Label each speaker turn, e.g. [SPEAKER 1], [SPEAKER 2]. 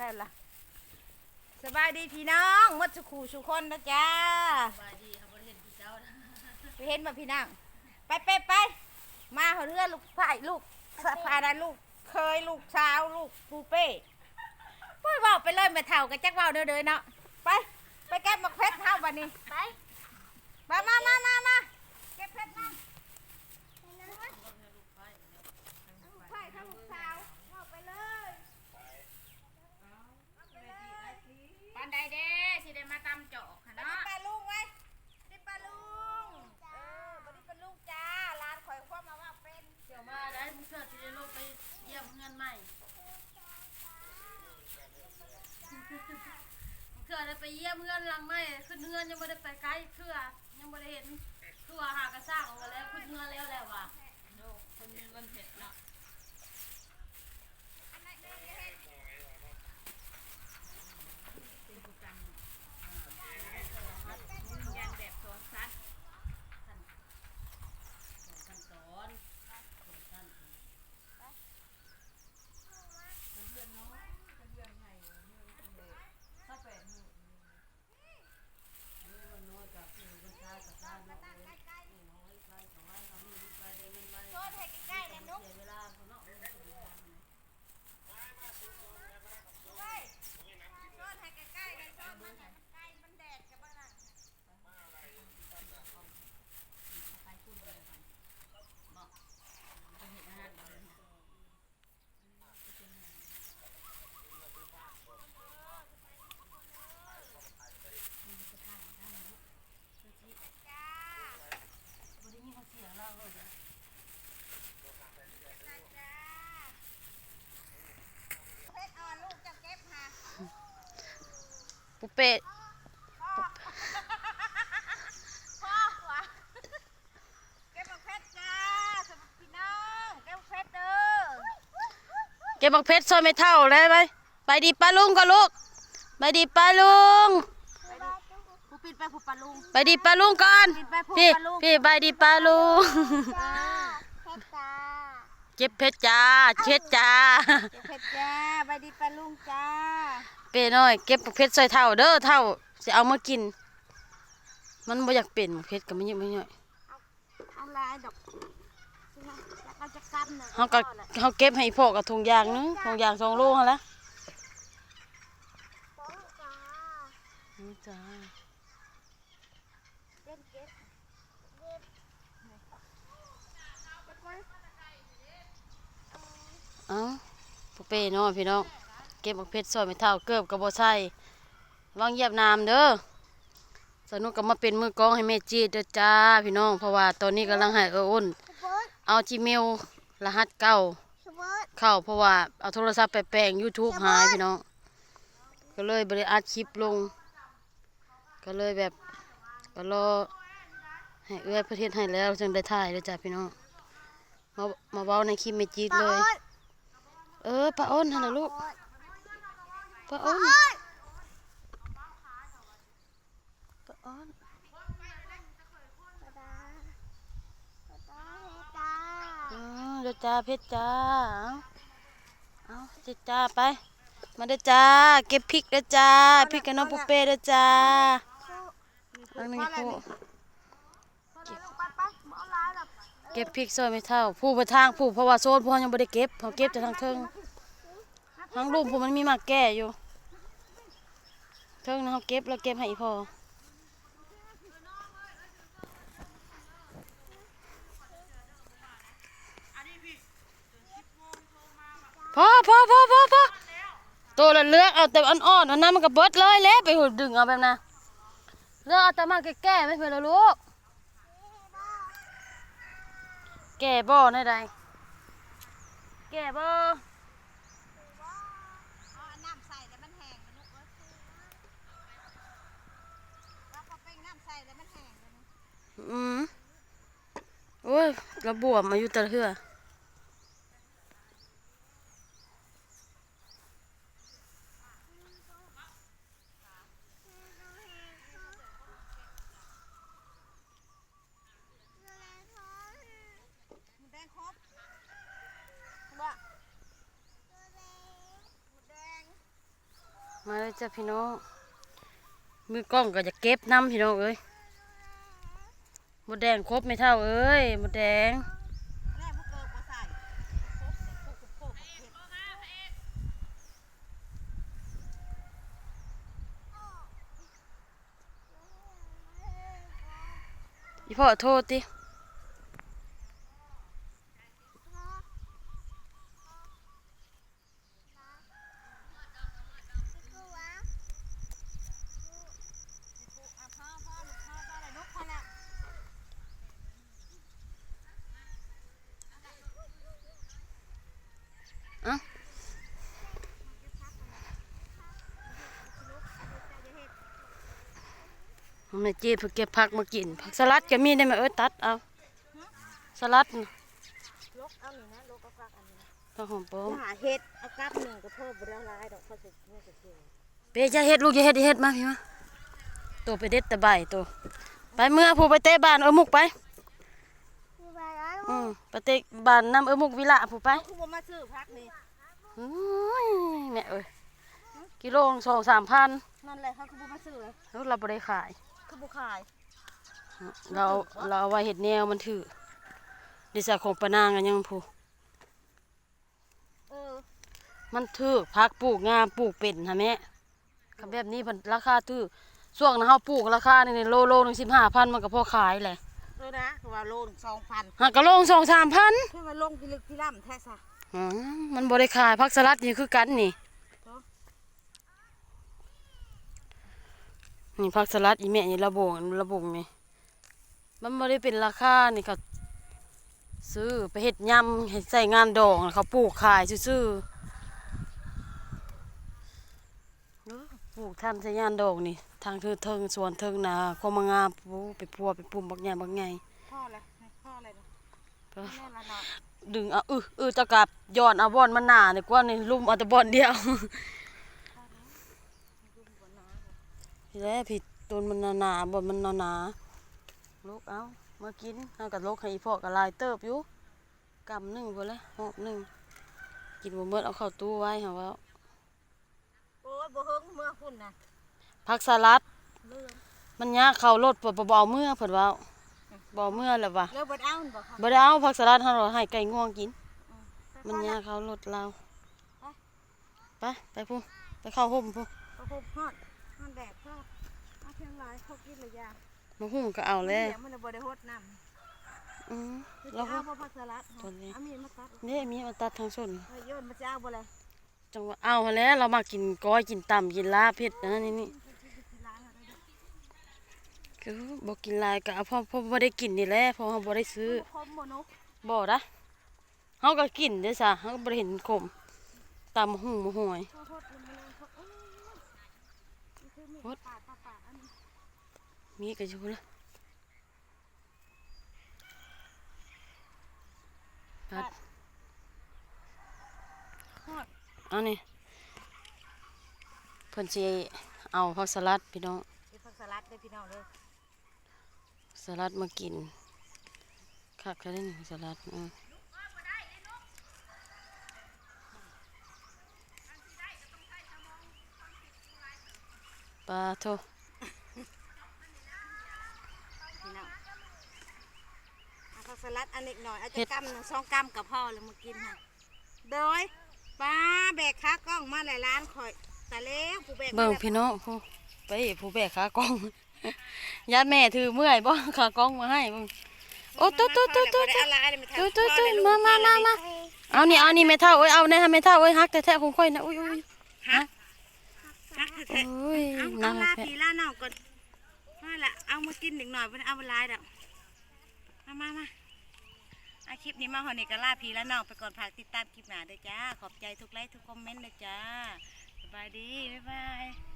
[SPEAKER 1] นั่นล่ะสบายดีพี่น้องหมดสุขูสุคนนะจ้า
[SPEAKER 2] สบายดีครับบ่ได้เห็นพี่เจ้านะ
[SPEAKER 1] ไปเห็นมาพี่น้องไปไปไปมาเอาเรือลูกพายลูกสะพายได้ลูก เคยลูกสาวลูกปูเป้พูดเว่าไปเลยมาเท่ากันจักเว่าเด้อเด้อเนาะไปไปแก็บหมักเพชรเท่าบัดนี้ไปมามามามามาเก็บเพชรมาลูกพายทั้งลูกสาวเอาไปเลย
[SPEAKER 2] ปานใดเด้ สิได้มาตำจอกค่ะ
[SPEAKER 1] บริ
[SPEAKER 2] เนาะ
[SPEAKER 1] ปลาลุงไว้บริปลาลุงเออบริปลาลุงจ้าร้านข่อยควบมาว่าเป็น
[SPEAKER 2] เดี๋ยวมาได้มึงเกิดสิได้ลงไปเยี่ยมเงินใหม่เกิดได้ไปเยี่ยมเงินหลังใหม่ขึ้นเงินยังบ่ได้ไปไกลเทื่อยังบ่ได้เห็นเทื่อหากระสร้างกันแล้วขึ้นเงินแล้วแล้วว่ะโยคนมีเงินเผ็ดเนาะเป็นผู้กันอ่ามุ่งยางแบบสอนสัตว์ท่านท่านสอนท่าน ถ้าแปดหมื่นนี่มันน้อยกับหนึ่งกันชากับชาเนาะเลยน้อยไปแต่ว่าเรามีลูกไปได้เงินไป
[SPEAKER 1] โทษให้ใกล้ๆเลยนุ๊ก
[SPEAKER 2] เสียเวลาเขาเนาะเออเสียเวลาเนี่ย
[SPEAKER 1] เว้ยโทษให้ใกล้ๆเลยโทษมันให้มันใกล้มันแดดกับบ้านน่ะ
[SPEAKER 2] ไปพูดเลยกันบอกจะเห็นอาหารเลยเนี่ย
[SPEAKER 1] จ้า
[SPEAKER 2] บริมีเขาเสียงเราเลยนะ
[SPEAKER 1] จ้าเพชรอ่อนลูกจะเก็บหา
[SPEAKER 3] ปุเป้
[SPEAKER 1] พ่อพ่อวะเก็บหมกเพชรจ้าสำหรับพี่น้องเก็บหมกเพชรเด้อ
[SPEAKER 3] เก็ บบักเพชรซอยไม่เท่าเลยไปไปดีป้าลุงก็ลูกไปดีป้าลุง
[SPEAKER 1] ผู้ปิดไปผู้ปลาลุง
[SPEAKER 3] ไปดีป้าลุงก่อน
[SPEAKER 1] ปิดไปผู้
[SPEAKER 3] พี่
[SPEAKER 1] ปลาลุง
[SPEAKER 3] พี่ไปดีป้าลุง
[SPEAKER 1] จ้าเพชรจ้า
[SPEAKER 3] เก็บเพชรจ้าเช็ดจ้า
[SPEAKER 1] เก็บเพชรจ้าไปดีปลาลุงจ้า
[SPEAKER 3] เป้น้อยเก็บบักเพชรซอยเท่าเด้อเท่าสิเอามากิน มันบ่อยากเป็นบักเพชรก็ไม่เยอะไม่ย่อย
[SPEAKER 1] เอาลายดอกแล้วก็จะกันน่ะ
[SPEAKER 3] เฮาก็เฮาเก็บให้พ่อกับถุงยางนึงถุงยางสองโลหั่นละ
[SPEAKER 1] ป้องจ้า
[SPEAKER 3] นี่จ้า
[SPEAKER 1] เก็บเก็บเก็บ
[SPEAKER 3] เอ้าปุเป้น้อยพี่น้องเก็บบักเพชรซอยไม่เท่าเกือบก็บ่ใช่วางเหยียบน้ำเด้อสนุกก็มาเป็นมือกลองให้แม่จีดเด้อจ้าพี่น้องเพราะว่าตอนนี้กำลังให้เอออ้น
[SPEAKER 1] สเบิร์ต
[SPEAKER 3] เอาจีเมล รหัสเก่า
[SPEAKER 1] สเบิร์ต
[SPEAKER 3] เข้าเพราะว่าเอาโทรศัพท์ไปแปลง YouTube หายพี่น้องก็เลยบริอัดคลิปลง ก็เลยแบบก็รอให้เอื้อยประเทศให้แล้วจึงได้ถ่ายเลยจ้าพี่น้องมามาเว้าในคลิปแม่จีดเลย เออป้าอ้นหั่นน่ะลูกป้าอ้นป้าอ้น อืมเด้อจ้าเพชรจ้า เอาเอาเด้อจ้าไป มาเด้อจ้า เก็บพริกเด้อจ้าพริกกับน้องปุเป้เด้อจ้าอันนี้ผู้เก็บพริกซอยไม่เท่า ผู้ไปทางผู้เพราะว่าโซนผู้เขายังไม่ได้เก็บเขาเก็บแต่ทางเทิงทางรูปผู้มันมีหมากแก่อยู่ เทิงนะเขาเก็บแล้วเก็บให้อีพอ พอพอพอพอพอตัวละเลือกเอาแต่อ่อนๆอันนั้นมันก็เบิดเลยเละไปหุดดึงเอาแบบนั้นเลือกเอาแต่มาแก่ๆไม่เพื่อนละลูกแก่บ่ในใดแก่บ่
[SPEAKER 1] เอาน้ำใส่แล้วมันแห้งมันลูกเอ้ยแล้วพอเป็นน้ำใส่แล้วมันแห้งเลยนะ
[SPEAKER 3] อืมโอ้ยกระบวมมาอยู่แตะเทื่อ
[SPEAKER 1] หมูแดงครบบ่หมูแดง
[SPEAKER 3] มาเลย จ้ะพี่น้อง มือกล้องก็จะเก็บน้ำพี่น้องเอ้ยมดแดงครบไม่เท่าเอ้ยมดแดง
[SPEAKER 1] แม่พวกเกิดบ่ใส่ครบเนี่ยพวกพวกพวกเฮ็ด
[SPEAKER 3] อีพ่อโทษติ
[SPEAKER 1] อะพ่อพ่อลูกพ่อพ่ออะไรลูกพ่อแล้ว
[SPEAKER 3] อะแม่จีเพิ่งเก็บผักมากิน ผักสลัดก็มีได้ไหมเอ้ยตัดเอาสลัดน่ะ
[SPEAKER 1] ลกเอานี่นะลกเอากลักอันนี้นะ
[SPEAKER 3] ต้องหอมปอม
[SPEAKER 1] หาเฮ็ดเอากลับหนึ่งก็พ่อบ่ได้เอาหลายดอกพ่อสิแม่จะเกี่ยว
[SPEAKER 3] เปย์จะเฮ็ดลูกจะเฮ็ดเฮ็ดมาพี่มาตัวไปเด็ดตะไบตัวไปเมื่อผู้ไปเตะบ้านเออมุกไป อืมไปเตะบ้านน้ำเออมุกวิละผู้ไป
[SPEAKER 1] คือบ่มาซื้อพักนี่
[SPEAKER 3] โอ้ยแม่เอ้ยกิโลสองสามพัน
[SPEAKER 1] นั่นแหละเขาคือบ่มาซื้อเลย
[SPEAKER 3] แล้วเราไม่ได้ขาย
[SPEAKER 1] คือบ่ขาย
[SPEAKER 3] เราเราเอาไว้เห็ดแนวมันถือดิสาของปะนางกันยังผู้
[SPEAKER 1] เออ
[SPEAKER 3] มันถือพักปลูกงามปลูกเป็นฮะแม่คำแบบนี้มันราคาถือช่วงนั้นเฮาปลูกราคานี่โลโลหนึ่งสิบห้าพันมันก็พอขายแหละ
[SPEAKER 1] เออนะคือว่าโลนสองพัน
[SPEAKER 3] หากกะโลงสองสามพัน
[SPEAKER 1] คือว่าลงพิลึกพิล่ำแท้ซะ
[SPEAKER 3] อ๋อมันบริขายพักสลัดนี่คือกันนี่
[SPEAKER 1] เนาะ
[SPEAKER 3] นี่พักสลัดอีแม่นี่ระบงระบงนี่ มันไม่ได้เป็นราคานี่เขาซื้อไปเฮ็ดยำให้ใส่งานดองแล้วเขาปลูกขายซื่อๆเออป ลูกท่านใส่งานดองนี่ ทางเทิงเทิงสวนเทิงนาความมางามปูไปพัวไปปุ่มบักใหญ่บักใหญ่
[SPEAKER 1] พ่ออะไรพ่ออะไรนะ
[SPEAKER 3] ก็
[SPEAKER 1] แม่ละเนาะ
[SPEAKER 3] ดึงเอาอื้ออื้อตะกับย้อนเอาบอนมันหนานี่กว่านี่ลุมเอาแต่บอนเดียวพี่แล้พี่ต้นมันหนาๆบอนมันหนาๆลูกเอามากินเอากับลูกให้อีพ่อกับลายเติบอยู่กำหนึ่งพอแล้วหอบหนึ่งกินบ่เมื่อเอาเข้าตู้ไว้ค่ะว่า
[SPEAKER 1] โอ้ยบ่ เฮิงเมื่อคุณนะ
[SPEAKER 3] ผักสลัด
[SPEAKER 1] เรื่อง
[SPEAKER 3] มันยากเข้ารถปบ่เอาเมื่อเพิ่นว่าบ่เอาเมื่อแล้วว่ะ
[SPEAKER 1] เรื่องบ่เอาบ่ค่ะ
[SPEAKER 3] บ่ได้เอาผักสลัดเฮาให้ไก่ง่วงกิน มันยากเข้ารถเราไปไปพุ่นไปเข้าห่มพุ่น
[SPEAKER 1] ก็พบฮอดฮอดแดดพ่อเอาเพียงหลายเขากินเลยยา
[SPEAKER 3] มาหุ่มก็เอาแล้ว
[SPEAKER 1] เดี๋ยวมันบ่ได้ฮดน้ำ
[SPEAKER 3] อืม
[SPEAKER 1] คือ
[SPEAKER 3] แล้ว
[SPEAKER 1] จะเอาบ่ผักสลัด
[SPEAKER 3] ตัวนี้
[SPEAKER 1] เอามีดมาตัด
[SPEAKER 3] นี่มีมาตัดทางส่วน
[SPEAKER 1] เฮ้ยโยนมาจะเอาบ่เลย
[SPEAKER 3] จังหวะเอาแล้วเรามากินก้อยกินต่ำกินลาบเผ็ดนะนี่นี่คือบอกกินลายก็เพราะเพราะบ่ได้กินนี่แหละเพราะเราบ่ได้ซื้อ
[SPEAKER 1] บ่นุก
[SPEAKER 3] นะเฮาก็กินเด้ซะเฮาก็บ่ได้เห็นขมตำหุ่งบ่ห่วย
[SPEAKER 1] โทษโทษมันมาเลยเขาเอ้ยนี่คือมีดปาดปาดปาดอันนี้
[SPEAKER 3] มีก็อยู่นะปัด
[SPEAKER 1] ฮอด
[SPEAKER 3] เอานี่เพิ่นสิเอาผักสลัดพี่น้อง
[SPEAKER 1] นี่ผักสลัดเด้อพี่น้องเด้อ
[SPEAKER 3] สลัดมากินคักแล้วได้หนึ่งสลัดเออปลาโท
[SPEAKER 1] พี่น้องเอาผักสลัดอันนี้หน่อยเอาจะกำหนึ่งสองกำกับพ่อแล้วมากินค่ะโดย ป้าแบกขากล้องมาหลายล้านข่อยแต่แล้วผู้แบกมา
[SPEAKER 3] เบิ่ง
[SPEAKER 1] แล้ว
[SPEAKER 3] พี่น้องผู้ไปผู้แบกขากล้องญาติแม่ถือเมื่อยบ่ขากล้องมาให้เบิ่งโอ้ตุ๊ดตุ๊ดตุ๊ดตุ๊ด
[SPEAKER 1] บ่ได้อะไรไม่ทัน
[SPEAKER 3] ตุ๊ดตุ๊ด
[SPEAKER 1] พ่อ
[SPEAKER 3] ตุ๊
[SPEAKER 1] เลย
[SPEAKER 3] ด
[SPEAKER 1] ลูก
[SPEAKER 3] มามามามาเอานี่เอานี่แม่เท่าเอ้ยเอาแน่ให้แม่เท่าเอ้ยฮักแท้ๆของข่อยนะอุ้ยอุ้ย
[SPEAKER 1] ฮักฮัก
[SPEAKER 3] โอ้ย
[SPEAKER 1] เอา
[SPEAKER 3] นา
[SPEAKER 1] เอา
[SPEAKER 3] ง
[SPEAKER 1] ลา
[SPEAKER 3] แท้
[SPEAKER 1] พีลาน้องก่อนมาละเอามากินอีกหน่อยเพิ่นเอามาลายดอกมามามา อาคลิปนี้มาหอนิกาลาพีและน้องไปก่อนพากติดตามคลิปหน้าด้วยจ้า ขอบใจทุกไลค์ทุกคอมเมนต์เลยจ้า สบายดี บ๊ายบาย